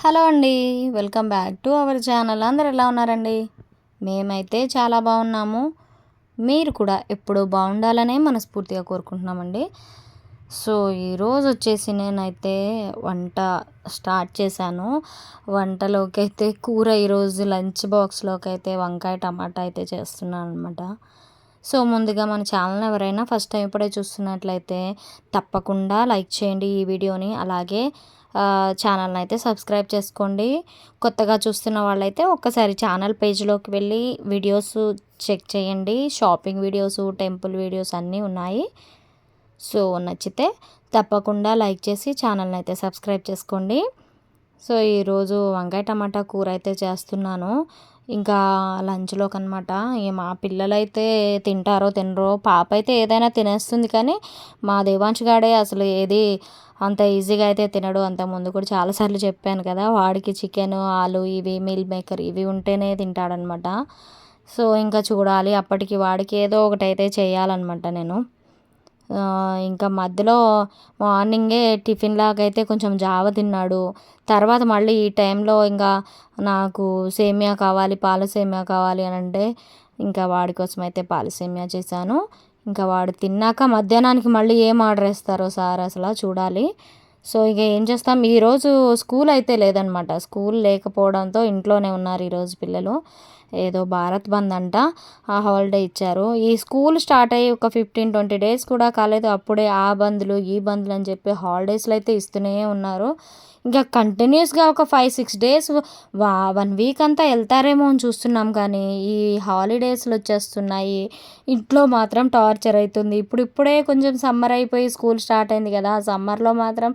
Hello అండి welcome back to our channel. అందరు ఎలా ఉన్నారండి? మేమైతే చాలా బాగున్నాము. మీరు కూడా ఎప్పుడు బాగుండాలనే మనస్ఫూర్తిగా కోరుకుంటున్నామండి. సో ఈరోజు వచ్చేసి నేనైతే వంట స్టార్ట్ చేశాను. వంటలోకి అయితే కూర ఈరోజు లంచ్ బాక్స్లోకి అయితే వంకాయ టమాటా అయితే చేస్తున్నాను అనమాట సో ముందుగా మన ఛానల్ ఎవరైనా ఫస్ట్ టైం ఇప్పుడే చూస్తున్నట్లయితే తప్పకుండా లైక్ చేయండి ఈ వీడియోని. అలాగే ఛానల్ని అయితే సబ్స్క్రైబ్ చేసుకోండి. కొత్తగా చూస్తున్న వాళ్ళైతే ఒక్కసారి ఛానల్ పేజ్లోకి వెళ్ళి వీడియోస్ చెక్ చేయండి. షాపింగ్ వీడియోస్ టెంపుల్ వీడియోస్ అన్నీ ఉన్నాయి. సో నచ్చితే తప్పకుండా లైక్ చేసి ఛానల్ని అయితే సబ్స్క్రైబ్ చేసుకోండి. సో ఈరోజు వంకాయ టమాటా కూర అయితే చేస్తున్నాను. ఇంకా లంచ్లోకి అనమాట మా పిల్లలైతే తింటారో తినరో పాప అయితే ఏదైనా తినేస్తుంది కానీ మా దేవాంశ్ గాడే అసలు ఏది అంత ఈజీగా అయితే తినడు. అంత ముందు కూడా చాలాసార్లు చెప్పాను కదా వాడికి చికెన్ ఆలు ఇవి మిల్ మేకర్ ఇవి ఉంటేనే తింటాడనమాట సో ఇంకా చూడాలి. అప్పటికి వాడికి ఏదో ఒకటైతే చేయాలన్నమాట నేను. ఇంకా మధ్యలో మార్నింగే టిఫిన్ లాగా అయితే కొంచెం జావ తిన్నాడు. తర్వాత మళ్ళీ ఈ టైంలో ఇంకా నాకు సేమియా కావాలి పాల సేమియా కావాలి అని అంటే ఇంకా వాడి కోసం అయితే పాల సేమియా చేశాను. ఇంకా వాడు తిన్నాక మధ్యాహ్నానికి మళ్ళీ ఏం ఆర్డర్ ఇస్తారో సార్ అసలు చూడాలి. సో ఇక ఏం చేస్తాం? ఈరోజు స్కూల్ అయితే లేదనమాట. స్కూల్ లేకపోవడంతో ఇంట్లోనే ఉన్నారు ఈరోజు పిల్లలు. ఏదో భారత్ బంద్ అంట ఆ హాలిడే ఇచ్చారు. ఈ స్కూల్ స్టార్ట్ అయ్యి ఒక ఫిఫ్టీన్ ట్వంటీ డేస్ కూడా కాలేదు. అప్పుడే ఆ బంద్లు ఈ బంద్లు అని చెప్పి హాలిడేస్లో అయితే ఇస్తూనే ఉన్నారు. ఇంకా కంటిన్యూస్గా ఒక ఫైవ్ సిక్స్ డేస్ వా వన్ వీక్ అంతా వెళ్తారేమో అని చూస్తున్నాం కానీ ఈ హాలిడేస్లు వచ్చేస్తున్నాయి. ఇంట్లో మాత్రం టార్చర్ అవుతుంది ఇప్పుడు ఇప్పుడే కొంచెం సమ్మర్ అయిపోయి స్కూల్ స్టార్ట్ అయింది కదా ఆ సమ్మర్లో మాత్రం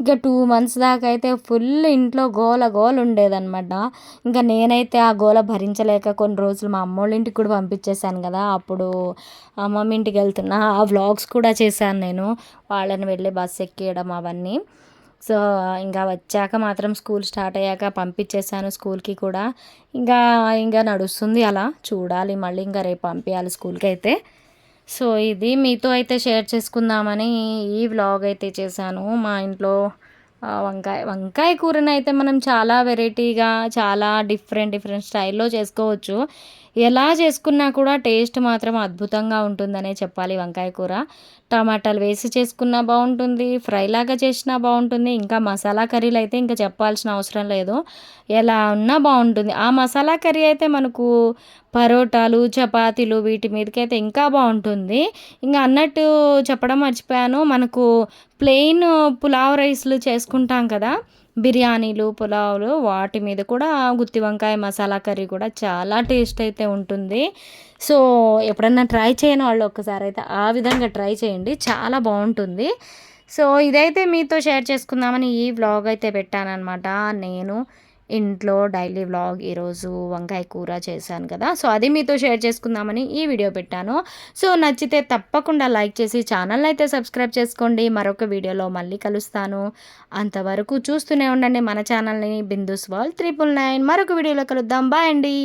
ఇంకా టూ మంత్స్ దాకా అయితే ఫుల్ ఇంట్లో గోల గోల ఉండేదన్నమాట. ఇంకా నేనైతే ఆ గోల లేక కొన్ని రోజులు మా అమ్మోళ్ళ ఇంటికి కూడా పంపించేశాను కదా అప్పుడు అమ్మమ్మ ఇంటికి వెళ్తున్నా. ఆ వ్లాగ్స్ కూడా చేశాను నేను వాళ్ళని వెళ్ళి బస్సు ఎక్కియడం అవన్నీ. సో ఇంకా వచ్చాక మాత్రం స్కూల్ స్టార్ట్ అయ్యాక పంపించేశాను స్కూల్కి కూడా. ఇంకా ఇంకా నడుస్తుంది అలా చూడాలి మళ్ళీ ఇంకా రేపు పంపించాలి స్కూల్కి అయితే. సో ఇది మీతో అయితే షేర్ చేసుకుందామని ఈ వ్లాగ్ అయితే చేశాను. మా ఇంట్లో వంకాయ వంకాయ కూరని అయితే మనం చాలా వెరైటీగా చాలా డిఫరెంట్ డిఫరెంట్ స్టైల్లో చేసుకోవచ్చు. ఎలా చేసుకున్నా కూడా టేస్ట్ మాత్రం అద్భుతంగా ఉంటుందనే చెప్పాలి వంకాయ కూర. టమాటాలు వేసి చేసుకున్నా బాగుంటుంది ఫ్రైలాగా చేసినా బాగుంటుంది ఇంకా మసాలా కర్రీలు అయితే ఇంకా చెప్పాల్సిన అవసరం లేదు. ఎలా ఉన్నా బాగుంటుంది. ఆ మసాలా కర్రీ అయితే మనకు పరోటాలు చపాతీలు వీటి మీదకైతే ఇంకా బాగుంటుంది. ఇంకా అన్నట్టు చెప్పడం మర్చిపోయాను. మనకు ప్లెయిన్ పులావ్ రైస్లు చేసుకుంటాం కదా. బిర్యానీలు పులావులు వాటి మీద కూడా గుత్తి వంకాయ మసాలా కర్రీ కూడా చాలా టేస్ట్ అయితే ఉంటుంది. సో ఎప్పుడన్నా ట్రై చేయని వాళ్ళు ఒక్కసారి అయితే ఆ విధంగా ట్రై చేయండి. చాలా బాగుంటుంది. సో ఇదైతే మీతో షేర్ చేసుకుందామని ఈ వ్లాగ్ అయితే పెట్టానమాట నేను ఇంట్లో డైలీ వ్లాగ్ ఈరోజు వంకాయ కూర చేశాను కదా. సో అది మీతో షేర్ చేసుకుందామని ఈ వీడియో పెట్టాను. సో నచ్చితే తప్పకుండా లైక్ చేసి ఛానల్ అయితే సబ్స్క్రైబ్ చేసుకోండి. మరొక వీడియోలో మళ్ళీ కలుస్తాను. అంతవరకు చూస్తూనే ఉండండి మన ఛానల్ని. Bindu's wall triple nine. మరొక వీడియోలో కలుద్దాం. బాయ్ అండి.